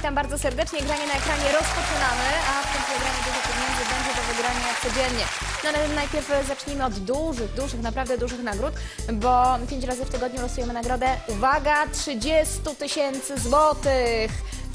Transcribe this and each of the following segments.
witam bardzo serdecznie. Granie na ekranie rozpoczynamy, a w tym programie dużo pieniędzy będzie do wygrania codziennie. No ale najpierw zacznijmy od dużych, dużych, naprawdę dużych nagród, bo pięć razy w tygodniu losujemy nagrodę, uwaga, 30 tysięcy złotych.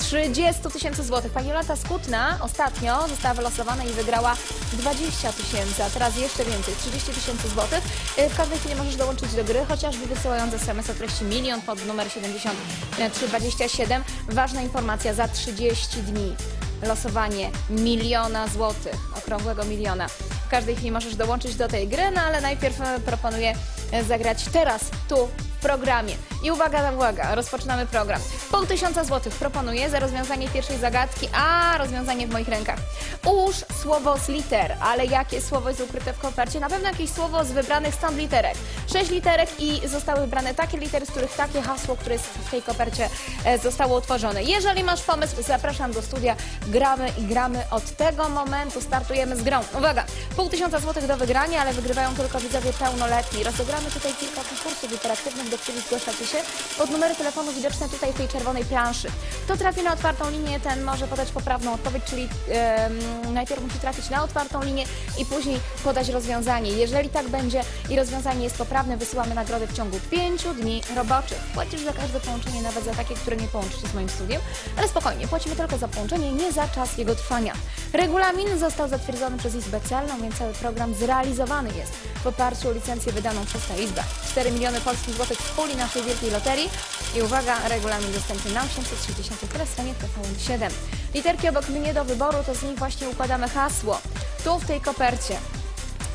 30 tysięcy złotych. Pani Jolanta Skutna ostatnio została wylosowana i wygrała 20 tysięcy, a teraz jeszcze więcej, 30 tysięcy złotych. Y, W każdej chwili możesz dołączyć do gry, chociażby wysyłając SMS o treści milion pod numer 7327. Ważna informacja, za 30 dni losowanie miliona złotych, okrągłego miliona. W każdej chwili możesz dołączyć do tej gry, no ale najpierw e, proponuję e, zagrać teraz, tu, programie. I uwaga, uwaga, rozpoczynamy program. Pół tysiąca złotych proponuję za rozwiązanie pierwszej zagadki, a rozwiązanie w moich rękach. Ułóż słowo z liter, ale jakie słowo jest ukryte w kopercie? Na pewno jakieś słowo z wybranych stąd literek. Sześć literek i zostały wybrane takie litery, z których takie hasło, które jest w tej kopercie e, zostało utworzone. Jeżeli masz pomysł, zapraszam do studia. Gramy i gramy od tego momentu. Startujemy z grą. Uwaga, pół tysiąca złotych do wygrania, ale wygrywają tylko widzowie pełnoletni. Rozegramy tutaj kilka konkursów interaktywnych, do których zgłaszacie się pod numery telefonu widoczne tutaj w tej czerwonej planszy. Kto trafi na otwartą linię, ten może podać poprawną odpowiedź, czyli em, najpierw musi trafić na otwartą linię i później podać rozwiązanie. Jeżeli tak będzie i rozwiązanie jest poprawne, wysyłamy nagrodę w ciągu pięciu dni roboczych. Płacisz za każde połączenie, nawet za takie, które nie połączy się z moim studiem, ale spokojnie, płacimy tylko za połączenie, nie za czas jego trwania. Regulamin został zatwierdzony przez Izbę Celną, więc cały program zrealizowany jest w oparciu o licencję wydaną przez tę Izbę. 4 miliony polskich złotych w puli naszej wielkiej loterii i uwaga, regulamin dostępny na 864 stronie TVN7. Literki obok mnie do wyboru, to z nich właśnie układamy hasło. Tu w tej kopercie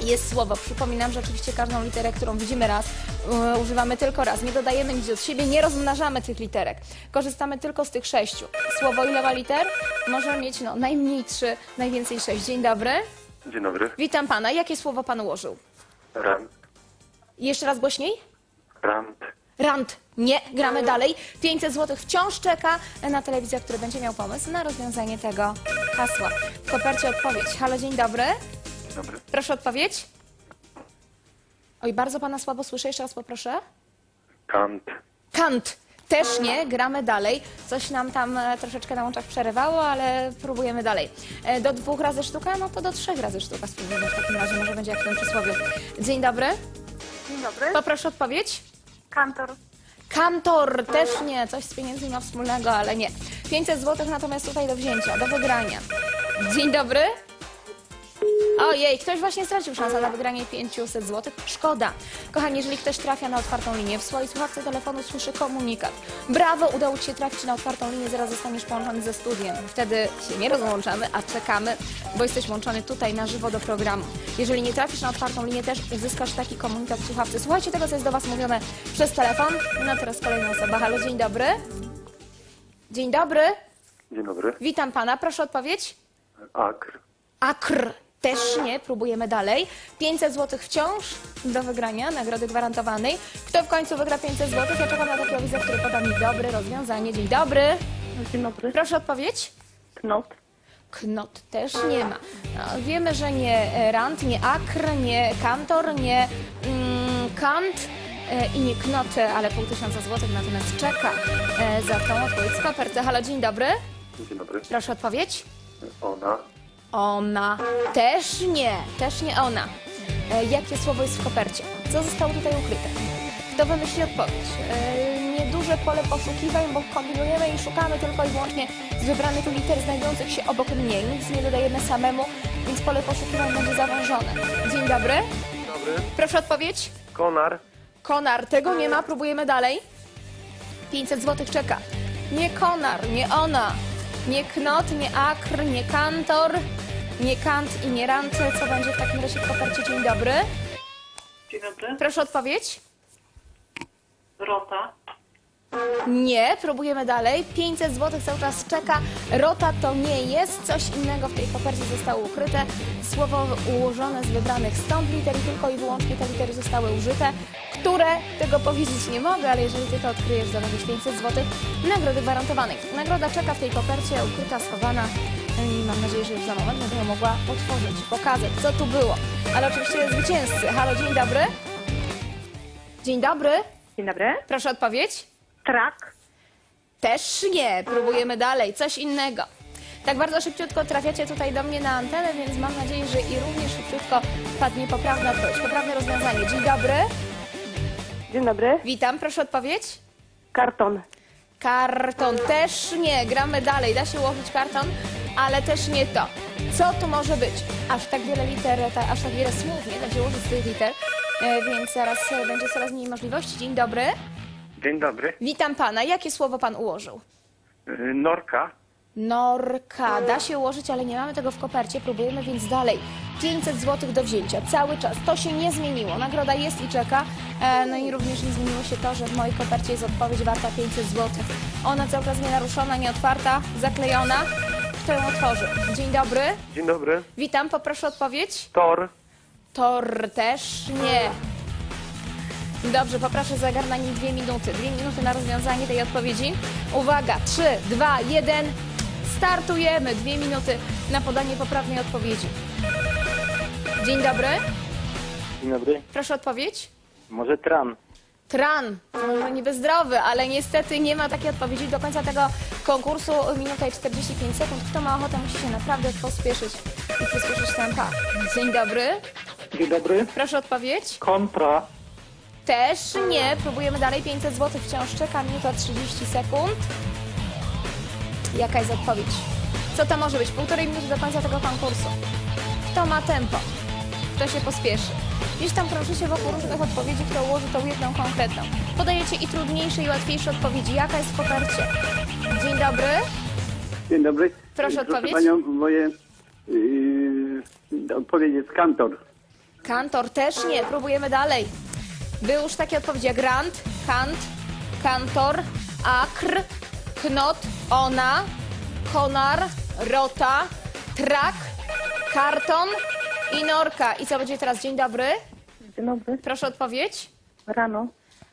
jest słowo. Przypominam, że oczywiście każdą literę, którą widzimy raz, e, używamy tylko raz. Nie dodajemy nic od siebie, nie rozmnażamy tych literek. Korzystamy tylko z tych sześciu. Słowo ile ma liter? Może mieć no, najmniej trzy, najwięcej sześć. Dzień dobry. Dzień dobry. Witam pana. Jakie słowo pan ułożył? Rand. Jeszcze raz głośniej? Rand. Rand. Nie, gramy dalej. 500 zł wciąż czeka na telewizję, który będzie miał pomysł na rozwiązanie tego hasła. W kopercie odpowiedź. Halo, dzień dobry. Dzień dobry. Proszę odpowiedź. Oj, bardzo pana słabo słyszę. Jeszcze raz poproszę. Kant. Kant. Też nie, gramy dalej. Coś nam tam e, troszeczkę na łączach przerywało, ale próbujemy dalej. E, Do dwóch razy sztuka, no to do trzech razy sztuka spróbujemy w takim razie, może będzie jak w tym przysłowiu. Dzień dobry. Dzień dobry. Poproszę odpowiedź. Kantor. Kantor też nie, coś z pieniędzmi ma wspólnego, ale nie. 500 zł natomiast tutaj do wzięcia, do wygrania. Dzień dobry. Ojej, ktoś właśnie stracił szansę na wygranie 500 zł. Szkoda. Kochani, jeżeli ktoś trafia na otwartą linię, w swojej słuchawce telefonu słyszy komunikat. Brawo, udało Ci się trafić na otwartą linię, zaraz zostaniesz połączony ze studiem. Wtedy się nie rozłączamy, a czekamy, bo jesteś łączony tutaj na żywo do programu. Jeżeli nie trafisz na otwartą linię, też uzyskasz taki komunikat w słuchawce. Słuchajcie tego, co jest do Was mówione przez telefon. No teraz kolejna osoba. Halo, dzień dobry. Dzień dobry. Dzień dobry. Witam Pana. Proszę odpowiedź. Akr. Akr. Też nie, próbujemy dalej. 500 zł wciąż do wygrania, nagrody gwarantowanej. Kto w końcu wygra 500 zł? Ja czekam na takiego widza, który poda mi dobre rozwiązanie. Dzień dobry. Dzień dobry. Proszę odpowiedź. Knot. Knot też nie ma. No, wiemy, że nie rand, nie akr, nie kantor, nie mm, kant e, i nie knot, ale pół tysiąca złotych natomiast czeka e, za tą odpowiedź z koperty. Halo, dzień dobry. Dzień dobry. Proszę odpowiedź. Ona. Ona. Też nie, też nie ona. E, jakie słowo jest w kopercie? Co zostało tutaj ukryte? Kto wymyśli odpowiedź? E, nieduże pole poszukiwań, bo kombinujemy i szukamy tylko i wyłącznie z wybranych liter znajdujących się obok mnie. Nic nie dodajemy samemu, więc pole poszukiwań będzie zawężone. Dzień dobry. Dzień dobry. Proszę odpowiedź. Konar. Konar, tego nie ma, próbujemy dalej. 500 zł czeka. Nie konar, nie ona, nie knot, nie akr, nie kantor, nie kant i nie rant. Co będzie w takim razie w kopercie? Dzień dobry. Dzień dobry. Proszę odpowiedź. Rota. Nie, próbujemy dalej. 500 zł cały czas czeka. Rota to nie jest. Coś innego w tej kopercie zostało ukryte. Słowo ułożone z wybranych stąd liter i tylko i wyłącznie te litery zostały użyte, które tego powiedzieć nie mogę, ale jeżeli ty to odkryjesz, zarobisz 500 zł nagrody gwarantowanej. Nagroda czeka w tej kopercie, ukryta, schowana i mam nadzieję, że już za moment będę ją mogła otworzyć, pokazać, co tu było. Ale oczywiście zwycięzcy. Halo, dzień dobry. Dzień dobry. Dzień dobry. Proszę odpowiedź. Trak. Też nie. Próbujemy dalej. Coś innego. Tak bardzo szybciutko trafiacie tutaj do mnie na antenę, więc mam nadzieję, że i również szybciutko padnie poprawna odpowiedź, poprawne rozwiązanie. Dzień dobry. Dzień dobry. Witam. Proszę odpowiedź. Karton. Karton też nie. Gramy dalej. Da się ułożyć karton, ale też nie to. Co tu może być? Aż tak wiele liter, ta, aż tak wiele słów nie da się ułożyć z tych liter, e, więc zaraz e, będzie coraz mniej możliwości. Dzień dobry. Dzień dobry. Witam pana. Jakie słowo pan ułożył? Y, Norka. Norka. Da się ułożyć, ale nie mamy tego w kopercie. Próbujemy więc dalej. 500 zł do wzięcia. Cały czas. To się nie zmieniło. Nagroda jest i czeka. E, no i również nie zmieniło się to, że w mojej kopercie jest odpowiedź warta 500 zł. Ona cały czas nienaruszona, nieotwarta, zaklejona. Kto ją otworzy? Dzień dobry. Dzień dobry. Witam. Poproszę odpowiedź. Tor. Tor też nie. Dobrze, poproszę zegar na nim dwie minuty. Dwie minuty na rozwiązanie tej odpowiedzi. Uwaga, trzy, dwa, jeden. Startujemy. Dwie minuty na podanie poprawnej odpowiedzi. Dzień dobry. Dzień dobry. Proszę odpowiedź. Może tran? Tran. Może niby zdrowy, ale niestety nie ma takiej odpowiedzi. Do końca tego konkursu minuta i 45 sekund. Kto ma ochotę, musi się naprawdę pospieszyć i przyspieszyć tempa. Dzień dobry. Dzień dobry. Proszę odpowiedź. Kontra. Też nie. Próbujemy dalej. 500 zł wciąż czeka. Minuta 30 sekund. Jaka jest odpowiedź? Co to może być? Półtorej minuty do końca tego konkursu. Kto ma tempo? Kto się pospieszy? Gdzieś tam krążycie wokół różnych odpowiedzi, kto ułoży tą jedną konkretną. Podajecie i trudniejsze, i łatwiejsze odpowiedzi. Jaka jest w kopercie? Dzień dobry. Dzień dobry. Proszę odpowiedź. panią, moje yy, odpowiedź jest kantor. Kantor też nie. Próbujemy dalej. Były już takie odpowiedzi jak rant, kant, kantor, akr, knot, ona, konar, rota, trak, karton i norka. I co będzie teraz? Dzień dobry. Dzień dobry. Proszę odpowiedź. Rano.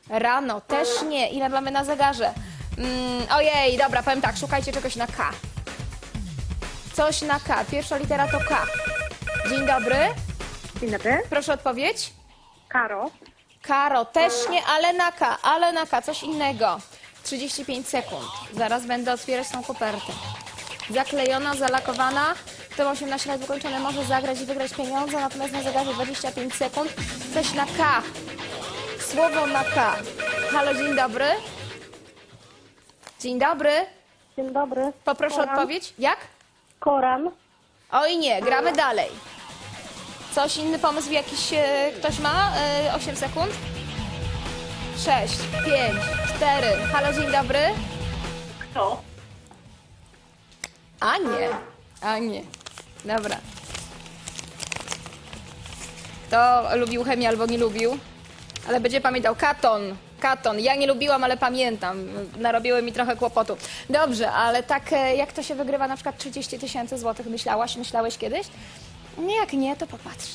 Rano też nie. Ile mamy na zegarze? Mm, ojej, dobra, powiem tak, szukajcie czegoś na K. Coś na K. Pierwsza litera to K. Dzień dobry. Dzień dobry. Proszę odpowiedź. Karo. Karo, też nie, ale na K, ale na K, coś innego. 35 sekund. Zaraz będę otwierać tą kopertę. Zaklejona, zalakowana. Kto ma 18 lat wykończone może zagrać i wygrać pieniądze, natomiast na zegarze 25 sekund. Coś na K. Słowo na K. Halo, dzień dobry. Dzień dobry. Dzień dobry. Poproszę Koran. odpowiedź. Jak? Koran. Oj nie, gramy dalej. Coś inny pomysł jakiś e, ktoś ma? E, 8 sekund. 6, 5, 4. Halo, dzień dobry. Kto? A nie, a nie. Dobra. Kto lubił chemię albo nie lubił? Ale będzie pamiętał. Katon. Katon. Ja nie lubiłam, ale pamiętam. Narobiły mi trochę kłopotu. Dobrze, ale tak e, jak to się wygrywa na przykład 30 tysięcy złotych? Myślałaś, myślałeś kiedyś? Nie, jak nie, to popatrz.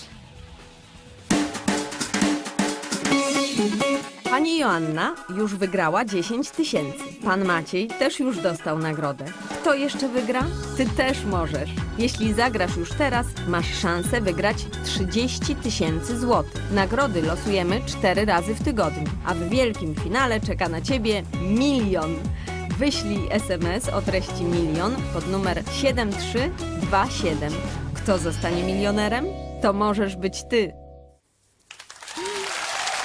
Pani Joanna już wygrała 10 tysięcy. Pan Maciej też już dostał nagrodę. Kto jeszcze wygra? Ty też możesz. Jeśli zagrasz już teraz, masz szansę wygrać 30 tysięcy złotych. Nagrody losujemy 4 razy w tygodniu, a w wielkim finale czeka na Ciebie milion. Wyślij SMS o treści milion pod numer 7327. Kto zostanie milionerem? To możesz być Ty.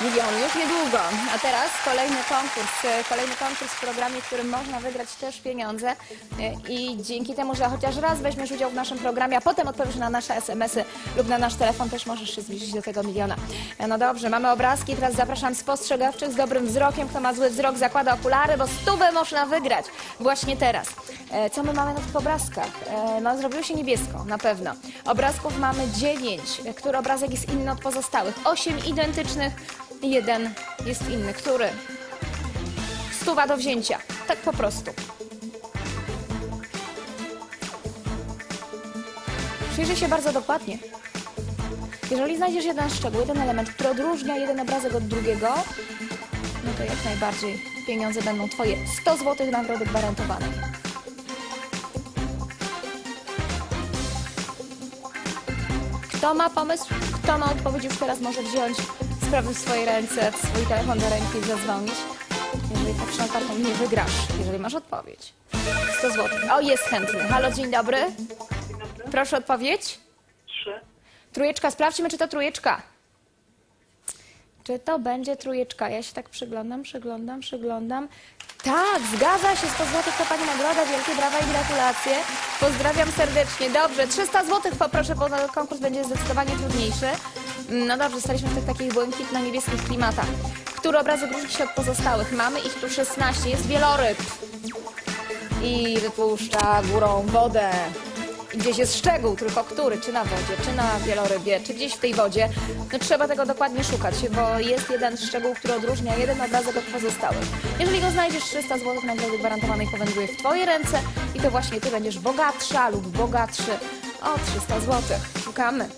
Milion już niedługo. A teraz kolejny konkurs. e, Kolejny konkurs w programie, w którym można wygrać też pieniądze. E, I dzięki temu, że chociaż raz weźmiesz udział w naszym programie, a potem odpowiesz na nasze SMS-y lub na nasz telefon, też możesz się zbliżyć do tego miliona. E, No dobrze, mamy obrazki. Teraz zapraszam spostrzegawczych z dobrym wzrokiem. Kto ma zły wzrok, zakłada okulary, bo stówę można wygrać właśnie teraz. Co my mamy na tych obrazkach? No, zrobiło się niebiesko, na pewno. Obrazków mamy dziewięć. Który obrazek jest inny od pozostałych? Osiem identycznych jeden jest inny. Który? Stuwa do wzięcia. Tak po prostu. Przyjrzyj się bardzo dokładnie. Jeżeli znajdziesz jeden szczegół, jeden element, który odróżnia jeden obrazek od drugiego, no to jak najbardziej pieniądze będą Twoje. 100 zł nagrody gwarantowanej. Kto ma pomysł, kto ma odpowiedź, już teraz może wziąć sprawy w swoje ręce, w swój telefon do ręki i zadzwonić. Jeżeli tak się kartą nie wygrasz, jeżeli masz odpowiedź. 100 zł. O, jest chętny. Halo, dzień dobry. Proszę odpowiedź. Trzy. Trójeczka, sprawdźmy, czy to trójeczka. Czy to będzie trójeczka? Ja się tak przyglądam, przyglądam, przyglądam. Tak, zgadza się, 100 zł to Pani nagroda, wielkie brawa i gratulacje. Pozdrawiam serdecznie. Dobrze, 300 zł poproszę, bo konkurs będzie zdecydowanie trudniejszy. No dobrze, staliśmy w tych takich błękitno-niebieskich klimatach. Który obrazek różni się od pozostałych? Mamy ich tu 16, jest wieloryb. I wypuszcza górą wodę. Gdzieś jest szczegół, tylko który, czy na wodzie, czy na wielorybie, czy gdzieś w tej wodzie. No trzeba tego dokładnie szukać, bo jest jeden szczegół, który odróżnia jeden obrazek od pozostałych. Jeżeli go znajdziesz, 300 zł nagrody gwarantowanej powędruje w Twoje ręce i to właśnie Ty będziesz bogatsza lub bogatszy o 300 zł. Szukamy.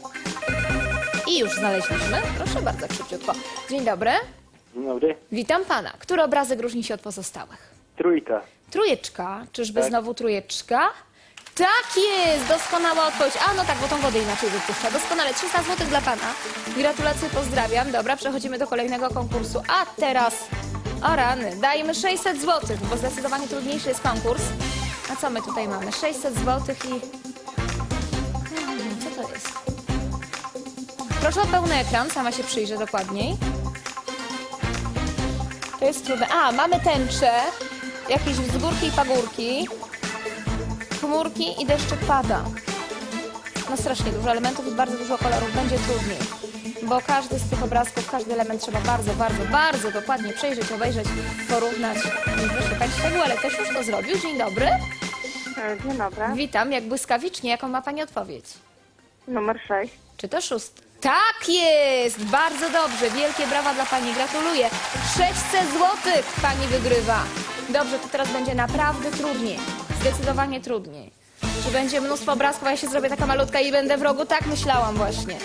I już znaleźliśmy. Proszę bardzo, szybciutko. Dzień dobry. Dzień dobry. Witam Pana. Który obrazek różni się od pozostałych? Trójka. Trójeczka. Czyżby Tak. znowu trójeczka? Tak jest! Doskonała odpowiedź. A no tak, bo tą wodę inaczej wypuszcza. Doskonale. 300 zł dla Pana. Gratulacje, pozdrawiam. Dobra, przechodzimy do kolejnego konkursu. A teraz... O rany, dajmy 600 zł, bo zdecydowanie trudniejszy jest konkurs. A co my tutaj mamy? 600 zł i... Hmm, Co to jest? Proszę o pełny ekran, sama się przyjrzę dokładniej. To jest trudne. A, mamy tęczę, jakieś wzgórki i pagórki, chmurki i deszczyk pada. No strasznie dużo elementów i bardzo dużo kolorów. Będzie trudniej, bo każdy z tych obrazków, każdy element trzeba bardzo, bardzo, bardzo dokładnie przejrzeć, obejrzeć, porównać i wyszukać tego, ale ktoś już to zrobił. Dzień dobry. E, Dzień dobry. Witam, jak błyskawicznie. Jaką ma Pani odpowiedź? Numer sześć. Czy to szósty? Tak jest! Bardzo dobrze. Wielkie brawa dla Pani. Gratuluję. 600 zł Pani wygrywa. Dobrze, to teraz będzie naprawdę trudniej. Zdecydowanie trudniej. Czy będzie mnóstwo obrazków, a ja się zrobię taka malutka i będę w rogu? Tak myślałam właśnie.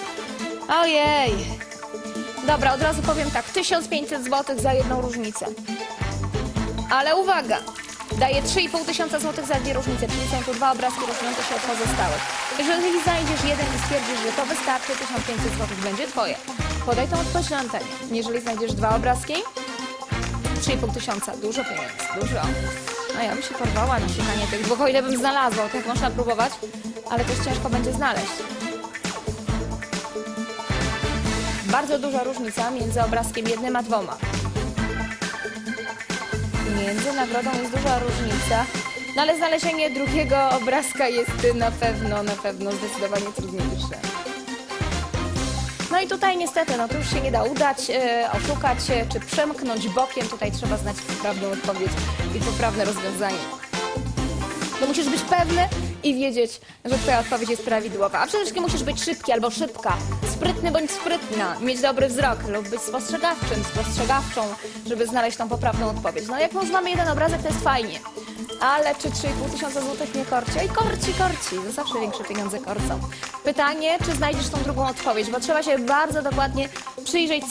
Ojej. Dobra, od razu powiem tak. 1500 zł za jedną różnicę. Ale uwaga! Daję 3,5 tysiąca złotych za dwie różnice, czyli są tu dwa obrazki różniące się od pozostałych. Jeżeli znajdziesz jeden i stwierdzisz, że to wystarczy, 1500 złotych będzie twoje. Podaj tą odpowiedź na antenie. Jeżeli znajdziesz dwa obrazki, 3,5 tysiąca. Dużo pieniędzy, dużo. No ja bym się porwała na szukanie tych dwóch, o ile bym znalazła. Tak można próbować, ale też ciężko będzie znaleźć. Bardzo duża różnica między obrazkiem jednym a dwoma. Między nagrodą jest duża różnica, no ale znalezienie drugiego obrazka jest na pewno, na pewno zdecydowanie trudniejsze. No i tutaj niestety, no to już się nie da udać, e, oszukać czy przemknąć bokiem. Tutaj trzeba znać poprawną odpowiedź i poprawne rozwiązanie. Bo musisz być pewny i wiedzieć, że twoja odpowiedź jest prawidłowa. A przede wszystkim musisz być szybki albo szybka, sprytny bądź sprytna, mieć dobry wzrok lub być spostrzegawczym, spostrzegawczą, żeby znaleźć tą poprawną odpowiedź. No jak znamy jeden obrazek, to jest fajnie. Ale czy 3,5 tysiąca złotych nie korci? Oj, korci, korci. No zawsze większe pieniądze korcą. Pytanie, czy znajdziesz tą drugą odpowiedź, bo trzeba się bardzo dokładnie przyjrzeć